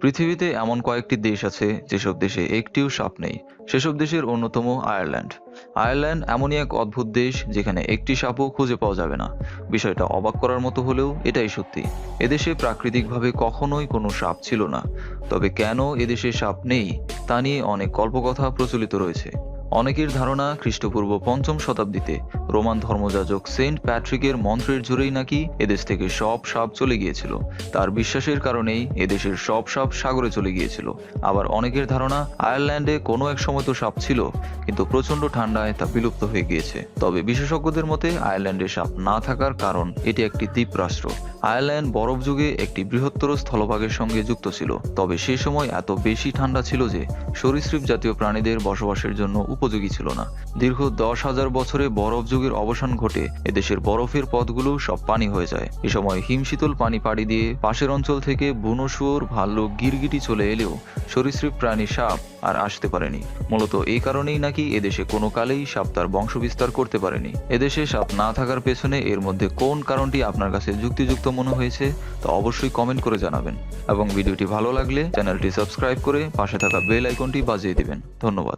পৃথিবীতে এমন কয়েকটি দেশ আছে যেসব দেশে একটিও সাপ নেই। সেসব দেশের অন্যতম আয়ারল্যান্ড। আয়ারল্যান্ড এমনই এক অদ্ভুত দেশ যেখানে একটি সাপও খুঁজে পাওয়া যাবে না। বিষয়টা অবাক করার মতো হলেও এটাই সত্যি। এদেশে প্রাকৃতিকভাবে কখনোই কোনো সাপ ছিল না। তবে কেন এদেশে সাপ নেই, তা নিয়ে অনেক কল্পকথা প্রচলিত রয়েছে। অনেকের ধারণা খ্রিস্টপূর্ব পঞ্চম শতাব্দীতে রোমান ধর্মযাজক সেন্ট প্যাট্রিকের মন্ত্রের জোরেই নাকি এদেশ থেকে সব সাপ চলে গিয়েছিল। তার বিশ্বাসের কারণেই এদেশের সব সাপ সাগরে চলে গিয়েছিল। আবার অনেকের ধারণা আয়ারল্যান্ডে কোনো এক সময় তো সাপ ছিল, কিন্তু প্রচণ্ড ঠান্ডায় তা বিলুপ্ত হয়ে গিয়েছে। তবে বিশেষজ্ঞদের মতে আয়ারল্যান্ডে সাপ না থাকার কারণ এটি একটি দ্বীপ রাষ্ট্র আয়ারল্যান্ড বরফ যুগে একটি বৃহত্তর স্থলভাগের সঙ্গে যুক্ত ছিল, তবে সে সময় এত বেশি ঠান্ডা ছিল যে সরীসৃপ জাতীয় প্রাণীদের বসবাসের জন্য উপযোগী ছিল না। দীর্ঘ দশ হাজার বছরে বরফ যুগের অবসান ঘটে, এদেশের বরফের পথগুলো সব পানি হয়ে যায়। এ সময় হিমশীতল পানি পাড়ি দিয়ে পাশের অঞ্চল থেকে বুনো শুয়োর ভাল্লুক গিরগিটি চলে এলেও সরীসৃপ প্রাণী সাপ আর আসতে পারেনি। মূলত এই কারণেই নাকি এদেশে কোনো কালেই সাপ তার বংশবিস্তার করতে পারেনি। এদেশে সাপ না থাকার পেছনে এর মধ্যে কোন কারণটি আপনার কাছে যুক্তিযুক্ত মনে হয়েছে তা অবশ্যই কমেন্ট করে জানাবেন। এবং ভিডিওটি ভালো লাগলে চ্যানেলটি সাবস্ক্রাইব করে পাশে থাকা বেল আইকনটি বাজিয়ে দিবেন। ধন্যবাদ।